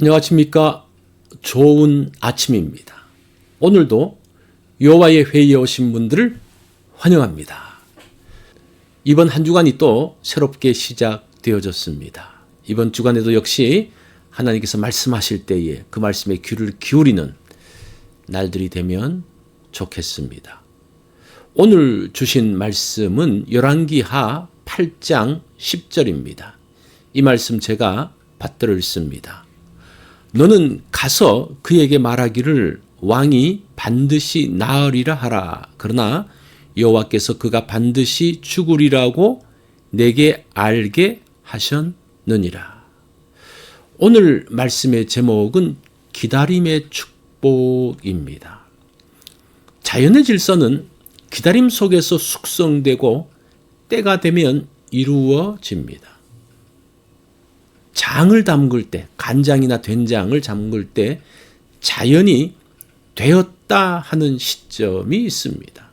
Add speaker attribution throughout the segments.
Speaker 1: 안녕하십니까. 좋은 아침입니다. 오늘도 여호와의 회의에 오신 분들을 환영합니다. 이번 한 주간이 또 새롭게 시작되어졌습니다. 이번 주간에도 역시 하나님께서 말씀하실 때에 그 말씀에 귀를 기울이는 날들이 되면 좋겠습니다. 오늘 주신 말씀은 열왕기하 8장 10절입니다. 이 말씀 제가 받들어 읽습니다. 너는 가서 그에게 말하기를 왕이 반드시 나으리라 하라. 그러나 여호와께서 그가 반드시 죽으리라고 내게 알게 하셨느니라. 오늘 말씀의 제목은 기다림의 축복입니다. 자연의 질서는 기다림 속에서 숙성되고 때가 되면 이루어집니다. 장을 담글 때, 간장이나 된장을 담글 때 자연이 되었다 하는 시점이 있습니다.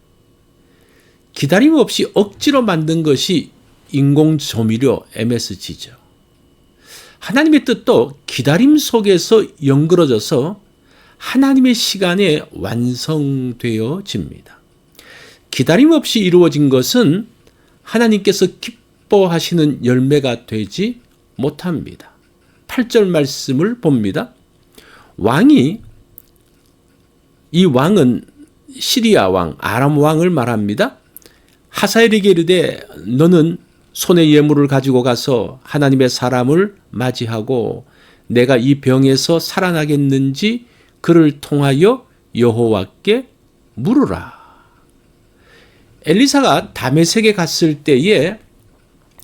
Speaker 1: 기다림 없이 억지로 만든 것이 인공 조미료 MSG죠. 하나님의 뜻도 기다림 속에서 연그러져서 하나님의 시간에 완성되어집니다. 기다림 없이 이루어진 것은 하나님께서 기뻐하시는 열매가 되지 못합니다. 8절 말씀을 봅니다. 왕이 이 왕은 시리아 왕, 아람 왕을 말합니다. 하사엘에게 이르되 너는 손에 예물을 가지고 가서 하나님의 사람을 맞이하고 내가 이 병에서 살아나겠는지 그를 통하여 여호와께 물으라. 엘리사가 다메섹에 갔을 때에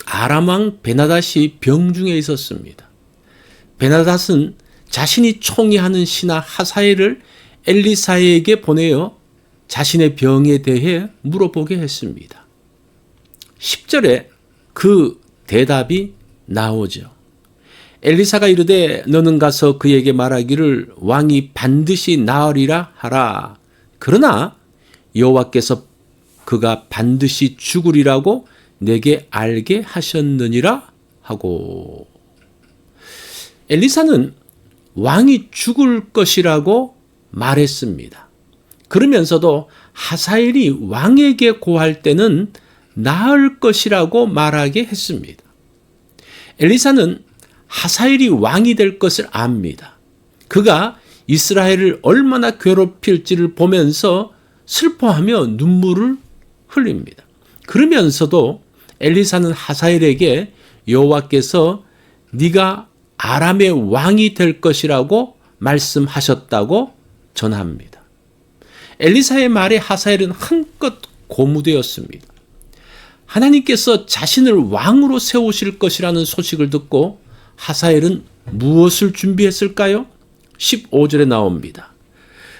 Speaker 1: 아람왕 베나닷이 병중에 있었습니다. 베나닷은 자신이 총리하는 신하 하사엘을 엘리사에게 보내어 자신의 병에 대해 물어보게 했습니다. 10절에 그 대답이 나오죠. 엘리사가 이르되 너는 가서 그에게 말하기를 왕이 반드시 나으리라 하라. 그러나 여호와께서 그가 반드시 죽으리라고 내게 알게 하셨느니라 하고 엘리사는 왕이 죽을 것이라고 말했습니다. 그러면서도 하사엘이 왕에게 고할 때는 나을 것이라고 말하게 했습니다. 엘리사는 하사엘이 왕이 될 것을 압니다. 그가 이스라엘을 얼마나 괴롭힐지를 보면서 슬퍼하며 눈물을 흘립니다. 그러면서도 엘리사는 하사엘에게 여호와께서 네가 아람의 왕이 될 것이라고 말씀하셨다고 전합니다. 엘리사의 말에 하사엘은 한껏 고무되었습니다. 하나님께서 자신을 왕으로 세우실 것이라는 소식을 듣고 하사엘은 무엇을 준비했을까요? 15절에 나옵니다.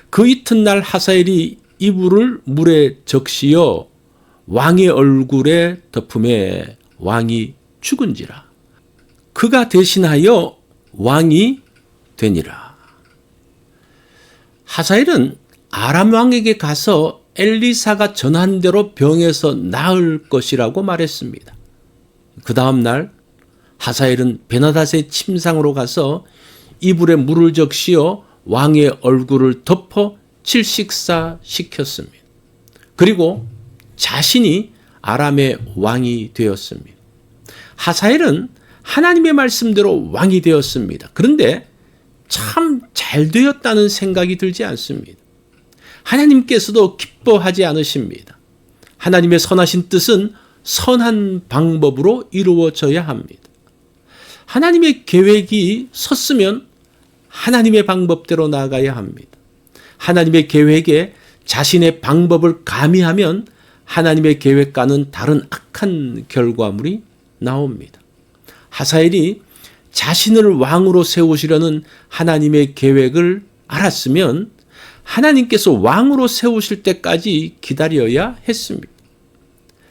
Speaker 1: 그 이튿날 하사엘이 이불을 물에 적시어 왕의 얼굴에 덮음에 왕이 죽은지라. 그가 대신하여 왕이 되니라. 하사엘은 아람 왕에게 가서 엘리사가 전한 대로 병에서 나을 것이라고 말했습니다. 그 다음 날 하사엘은 베나닷의 침상으로 가서 이불에 물을 적시어 왕의 얼굴을 덮어 칠식사 시켰습니다. 그리고 자신이 아람의 왕이 되었습니다. 하사엘은 하나님의 말씀대로 왕이 되었습니다. 그런데 참 잘 되었다는 생각이 들지 않습니다. 하나님께서도 기뻐하지 않으십니다. 하나님의 선하신 뜻은 선한 방법으로 이루어져야 합니다. 하나님의 계획이 섰으면 하나님의 방법대로 나아가야 합니다. 하나님의 계획에 자신의 방법을 가미하면 하나님의 계획과는 다른 악한 결과물이 나옵니다. 하사엘이 자신을 왕으로 세우시려는 하나님의 계획을 알았으면 하나님께서 왕으로 세우실 때까지 기다려야 했습니다.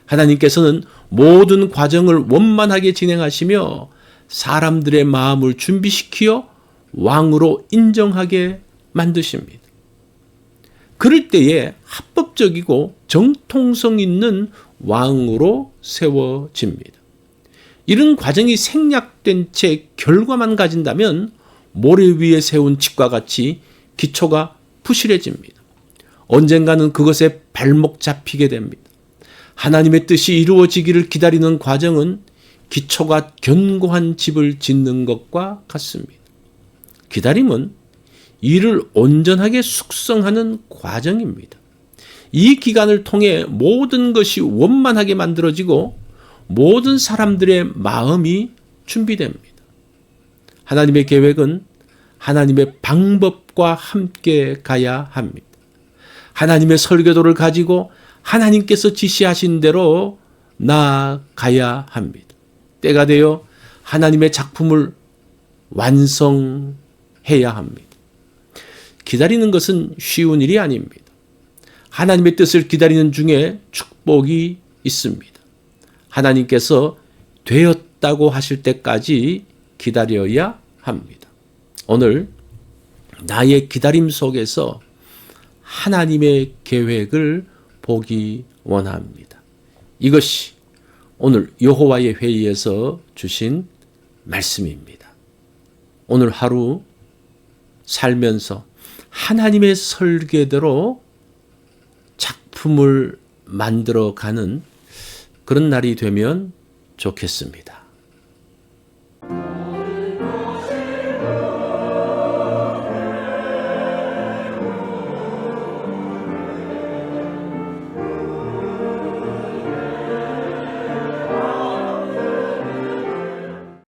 Speaker 1: 하나님께서는 모든 과정을 원만하게 진행하시며 사람들의 마음을 준비시키어 왕으로 인정하게 만드십니다. 그럴 때에 합법적이고 정통성 있는 왕으로 세워집니다. 이런 과정이 생략된 채 결과만 가진다면 모래 위에 세운 집과 같이 기초가 부실해집니다. 언젠가는 그것에 발목 잡히게 됩니다. 하나님의 뜻이 이루어지기를 기다리는 과정은 기초가 견고한 집을 짓는 것과 같습니다. 기다림은 일을 온전하게 숙성하는 과정입니다. 이 기간을 통해 모든 것이 원만하게 만들어지고 모든 사람들의 마음이 준비됩니다. 하나님의 계획은 하나님의 방법과 함께 가야 합니다. 하나님의 설계도를 가지고 하나님께서 지시하신 대로 나아가야 합니다. 때가 되어 하나님의 작품을 완성해야 합니다. 기다리는 것은 쉬운 일이 아닙니다. 하나님의 뜻을 기다리는 중에 축복이 있습니다. 하나님께서 되었다고 하실 때까지 기다려야 합니다. 오늘 나의 기다림 속에서 하나님의 계획을 보기 원합니다. 이것이 오늘 여호와의 회의에서 주신 말씀입니다. 오늘 하루 살면서 하나님의 설계대로 작품을 만들어 가는 그런 날이 되면 좋겠습니다.